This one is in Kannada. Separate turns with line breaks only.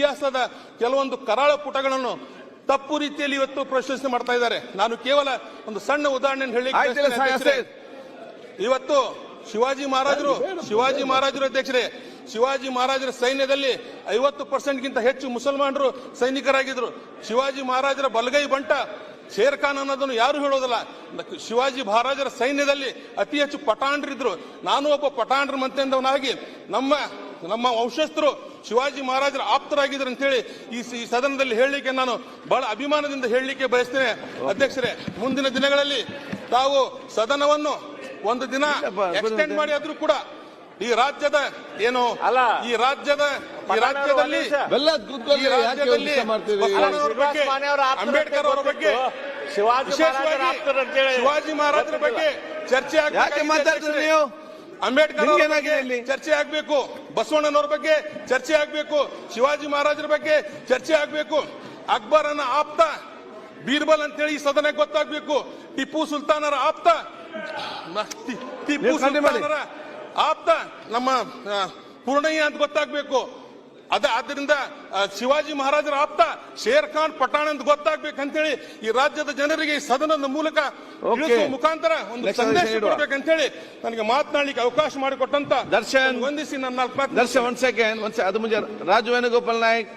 ಇತಿಹಾಸದ ಕೆಲವೊಂದು ಕರಾಳ ಪುಟಗಳನ್ನು ತಪ್ಪು ರೀತಿಯಲ್ಲಿ ಇವತ್ತು ಪ್ರಶಸ್ತಿ ಮಾಡ್ತಾ ಇದ್ದಾರೆ. ನಾನು ಕೇವಲ ಒಂದು ಸಣ್ಣ ಉದಾಹರಣೆ ಹೇಳಿ ಇವತ್ತು ಶಿವಾಜಿ ಮಹಾರಾಜರು ಶಿವಾಜಿ ಮಹಾರಾಜರು ಅಧ್ಯಕ್ಷರೇ ಶಿವಾಜಿ ಮಹಾರಾಜರ ಸೈನ್ಯದಲ್ಲಿ ಐವತ್ತು ಪರ್ಸೆಂಟ್ಗಿಂತ ಹೆಚ್ಚು ಮುಸಲ್ಮಾನರು ಸೈನಿಕರಾಗಿದ್ರು. ಶಿವಾಜಿ ಮಹಾರಾಜರ ಬಲಗೈ ಬಂಟ ಶೇರ್ ಖಾನ್ ಅನ್ನೋದನ್ನು ಯಾರು ಹೇಳೋದಿಲ್ಲ. ಶಿವಾಜಿ ಮಹಾರಾಜರ ಸೈನ್ಯದಲ್ಲಿ ಅತಿ ಹೆಚ್ಚು ಪಟಾಣರಿದ್ರು ನಾನು ಒಬ್ಬ ಪಟಾಣರ ಮಂತ್ರಿಯವನಾಗಿ ನಮ್ಮ ನಮ್ಮ ವಂಶಸ್ಥರು ಶಿವಾಜಿ ಮಹಾರಾಜರ ಆಪ್ತರಾಗಿದ್ರು ಅಂತ ಹೇಳಿ ಈ ಸದನದಲ್ಲಿ ಹೇಳಲಿಕ್ಕೆ ನಾನು ಬಹಳ ಅಭಿಮಾನದಿಂದ ಹೇಳಲಿಕ್ಕೆ ಬಯಸ್ತೇನೆ. ಅಧ್ಯಕ್ಷರೇ ಮುಂದಿನ ದಿನಗಳಲ್ಲಿ ತಾವು ಸದನವನ್ನು ಒಂದು ದಿನ ಎಕ್ಸ್ಟೆಂಡ್ ಮಾಡಿ ಆದ್ರೂ ಕೂಡ ಈ ರಾಜ್ಯದ ಏನು
ಅಲ್ಲ.
ಈ ರಾಜ್ಯದ ಈ ರಾಜ್ಯದಲ್ಲಿ ಈ ರಾಜ್ಯದಲ್ಲಿ ಅಂಬೇಡ್ಕರ್ ಅವರ ಬಗ್ಗೆ.
ಶಿವಾಜಿ
ಶಿವಾಜಿ ಮಹಾರಾಜರ ಬಗ್ಗೆ ಚರ್ಚೆ
ಯಾಕೆ ಮಾತಾಡ್ತೀರಿ ನೀವು?
ಅಂಬೇಡ್ಕರ್? ಚರ್ಚೆ ಆಗ್ಬೇಕು. ಬಸವಣ್ಣನವ್ರ ಬಗ್ಗೆ ಚರ್ಚೆ ಆಗ್ಬೇಕು. ಶಿವಾಜಿ ಮಹಾರಾಜರ ಬಗ್ಗೆ ಚರ್ಚೆ ಆಗ್ಬೇಕು. ಅಕ್ಬರನ ಆಪ್ತ ಬೀರ್ಬಲ್ ಅಂತೇಳಿ ಈ ಸದನಕ್ಕೆ ಗೊತ್ತಾಗ್ಬೇಕು. ಟಿಪ್ಪು ಸುಲ್ತಾನರ ಆಪ್ತ ಟಿಪ್ಪು ಸುಲ್ತಾನರ ಆಪ್ತ ನಮ್ಮ ಪೂರ್ಣಯ್ಯ ಅಂತ ಗೊತ್ತಾಗ್ಬೇಕು. ಅದ ಆದ್ದರಿಂದ ಶಿವಾಜಿ ಮಹಾರಾಜರ ಆಪ್ತ ಶೇರ್ ಖಾನ್ ಪಠಾಣ್ ಅಂತ ಗೊತ್ತಾಗ್ಬೇಕಂತೇಳಿ ಈ ರಾಜ್ಯದ ಜನರಿಗೆ ಈ ಸದನದ ಮೂಲಕ. ಮುಖಾಂತರ ಒಂದು ಸಂದೇಶ
ಕೊಡ್ಬೇಕಂತ
ಹೇಳಿ ನನಗೆ ಮಾತನಾಡಲಿಕ್ಕೆ ಅವಕಾಶ ಮಾಡಿಕೊಟ್ಟಂತ
ದರ್ಶನ್.
ವಂದಿಸಿ ನನ್ನ
ದರ್ಶನ್ ಒಂದ್ ಸೆಕೆಂಡ್ ಒಂದ್ ಅದು ಮುಂಜಾನೆ ರಾಜು ವೇಣುಗೋಪಾಲ್ ನಾಯ್ಕ್